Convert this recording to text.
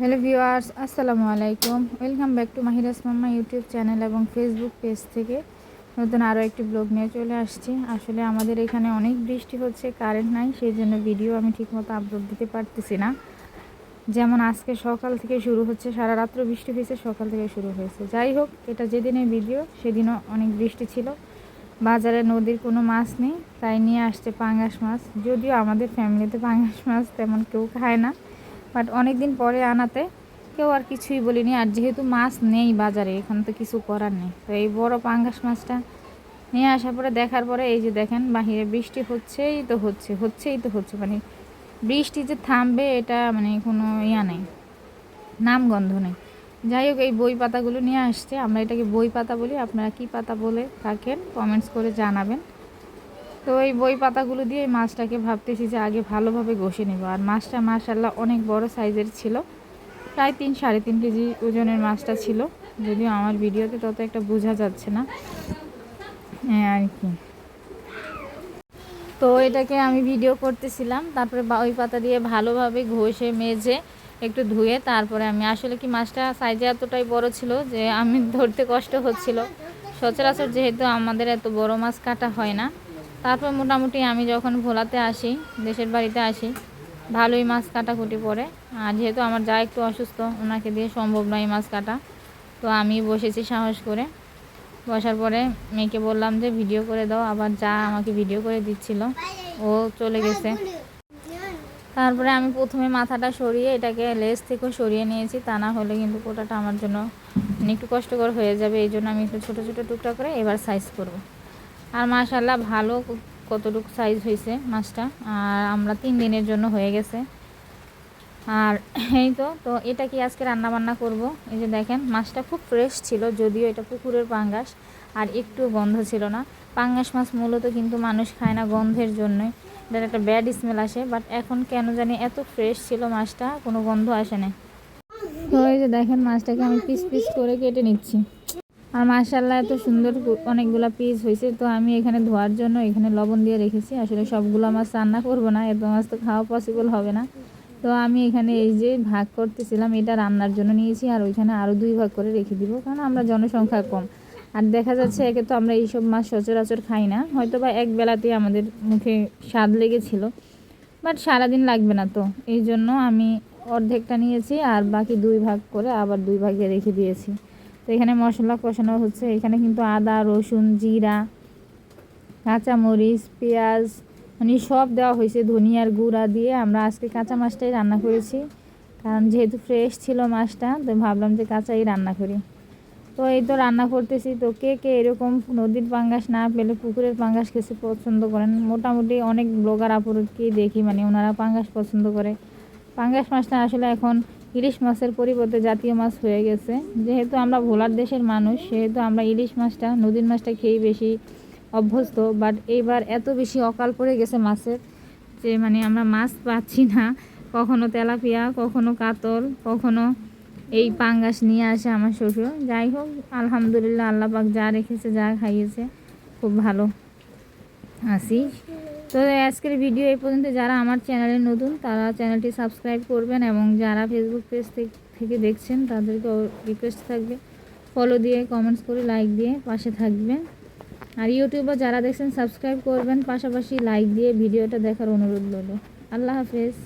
Hello viewers, আসসালামু আলাইকুম। Welcome back to Mahira's mamma YouTube channel এবং ফেসবুক পেজ থেকে নতুন আরও একটি ব্লগ নিয়ে চলে আসছি। আসলে আমাদের এখানে অনেক বৃষ্টি হচ্ছে কারেন্ট নাই সেই জন্য ভিডিও আমি ঠিকমতো আপলোড দিতে পারতেছি না। যেমন আজকে সকাল থেকে শুরু হচ্ছে, সারা রাত্র বৃষ্টি হয়েছে, সকাল থেকে শুরু হয়েছে। যাই হোক, এটা যেদিনের ভিডিও সেদিনও অনেক বৃষ্টি ছিল। বাজারে নদীর কোনো মাছ নেই, তাই নিয়ে আসছে পাঙ্গাস মাছ। যদিও আমাদের ফ্যামিলিতে পাঙ্গাস মাছ তেমন কেউ খায় না। বাট অনেক দিন পরে আনাতে কেউ আর কিছুই বলিনি। আর যেহেতু মাছ নেই বাজারে, এখানে তো কিছু করার নেই। তো এই বড় পাঙ্গাস মাছটা নিয়ে আসার পরে দেখার পরে এই যে দেখেন, বাহিরে বৃষ্টি হচ্ছেই তো হচ্ছে, হচ্ছেই তো হচ্ছে। মানে বৃষ্টি যে থামবে, এটা মানে কোনো ইয়া নেই, নামগন্ধ নেই। যাই হোক, এই বই পাতাগুলো নিয়ে আসছে। আমরা এটাকে বই পাতা বলি। আপনারা কি পাতা বলে থাকেন কমেন্টস করে জানাবেন। তো এই বই পাতাগুলো দিয়ে মাছটাকে ভাবতেছি যে আগে ভালোভাবে ঘষে নেব। আর মাছটা মাশাল্লাহ অনেক বড় সাইজের ছিল। প্রায় তিন, সাড়ে তিন কেজি ওজনের মাছটা ছিল। যদিও আমার ভিডিওতে তত একটা বোঝা যাচ্ছে না। হ্যাঁ আর কি। তো এটাকে আমি ভিডিও করতেছিলাম। তারপরে ওই পাতা দিয়ে ভালোভাবে ঘষে, মেজে একটু ধুয়ে তারপরে আমি, আসলে কি মাছটা সাইজে এতটাই বড় ছিল যে আমি ধরতে কষ্ট হচ্ছিল। সচরাচর যেহেতু আমাদের এত বড় মাছ কাটা হয় না। তারপর মোটামুটি আমি যখন ভোলাতে আসি, দেশের বাড়িতে আসি, ভালোই মাছ কাটাকুটি পড়ে। আর যেহেতু আমার যা একটু অসুস্থ, ওনাকে দিয়ে সম্ভব নয় মাছ কাটা। তো আমি বসেছি সাহস করে। বসার পরে মেয়েকে বললাম যে, ভিডিও করে দাও, আবার যা আমাকে ভিডিও করে দিচ্ছিল, ও চলে গেছে। তারপরে আমি প্রথমে মাথাটা সরিয়ে এটাকে লেস থেকেও সরিয়ে নিয়েছি, তা না হলে কিন্তু কোটাটা আমার জন্য একটু কষ্টকর হয়ে যাবে। এই জন্য আমি একটু ছোটো ছোটো টুকটা করে এবার সাইজ করব। আর মাশাল্লাহ ভালো কতটুকু সাইজ হয়েছে মাছটা। আর আমরা তিন দিনের জন্য হয়ে গেছে। আর এই তো তো এটা কি আজকে রান্না বান্না করব? এই যে দেখেন, মাছটা খুব ফ্রেশ ছিল, যদিও এটা পুকুরের পাঙ্গাস, আর একটু গন্ধ ছিল না। পাঙ্গাস মাছ মূলত কিন্তু মানুষ খায় না গন্ধের জন্যই। এটার একটা ব্যাড স্মেল আসে বাট এখন কেন জানি এত ফ্রেশ ছিল মাছটা, কোনো গন্ধ আসে না তো এই যে দেখেন, মাছটাকে আমি পিস পিস করে কেটে নিচ্ছি। আর মাশাল্লাহ এত সুন্দর অনেকগুলো পিস হয়েছে তো আমি এখানে ধোয়ার জন্য এখানে লবণ দিয়ে রেখেছি। আসলে সবগুলো মাছ রান্না করব না, এত মাছ তো খাওয়া পসিবল হবে না। তো আমি এখানে এই যে ভাগ করতেছিলাম, এটা রান্নার জন্য নিয়েছি। আর ওইখানে আরও দুই ভাগ করে রেখে দিব, কারণ আমরা জনসংখ্যা কম। আর দেখা যাচ্ছে একে তো আমরা এইসব মাছ সচরাচর খাই না। হয়তো বা এক বেলাতেই আমাদের মুখে স্বাদ লেগেছিল। বাট সারাদিন লাগবে না তো। এই জন্য আমি অর্ধেকটা নিয়েছি, আর বাকি দুই ভাগ করে আবার দুই ভাগে রেখে দিয়েছি। তো এখানে মশলা কষানো হচ্ছে। এখানে কিন্তু আদা, রসুন, জিরা, কাঁচামরিচ, পেঁয়াজ মানে সব দেওয়া হয়েছে ধনিয়ার গুঁড়া দিয়ে। আমরা আজকে কাঁচা মাছটাই রান্না করেছি। কারণ যেহেতু ফ্রেশ ছিল মাছটা তো ভাবলাম যে কাঁচাই রান্না করি। তো এই তো রান্না করতেছি। তো কে কে এরকম নদীর পাঙ্গাস না পেলে পুকুরের পাঙ্গাস খেতে পছন্দ করেন? মোটামুটি অনেক ব্লগার আপুরকেই দেখি মানে ওনারা পাঙ্গাস পছন্দ করে। পাঙ্গাস মাছটা আসলে এখন ইলিশ মাছের পরিবর্তে জাতীয় মাছ হয়ে গেছে। যেহেতু আমরা ভোলার দেশের মানুষ, সেহেতু আমরা ইলিশ মাছটা, নদীর মাছটা খেয়েই বেশি অভ্যস্ত। বাট এইবার এত বেশি অকাল পড়ে গেছে মাছের যে মানে আমরা মাছ পাচ্ছি না। কখনো তেলাপিয়া, কখনো কাতল, কখনো এই পাঙ্গাস নিয়ে আসে আমার শ্বশুর। যাই হোক, আলহামদুলিল্লাহ আল্লাহ পাক যা রেখেছে, যা খাইয়েছে, খুব ভালো। আছি তো আজকের ভিডিও এই পর্যন্ত। যারা আমার চ্যানেলে নতুন, তারা চ্যানেলটি সাবস্ক্রাইব করবেন এবং যারা ফেসবুক পেজ থেকে দেখছেন, তাদেরকে রিকোয়েস্ট থাকবে। ফলো দিয়ে কমেন্টস করে লাইক দিয়ে পাশে থাকবেন। আর ইউটিউবে যারা দেখছেন সাবস্ক্রাইব করবেন। পাশাপাশি লাইক দিয়ে ভিডিওটা দেখার অনুরোধ রইল। আল্লাহ হাফেজ।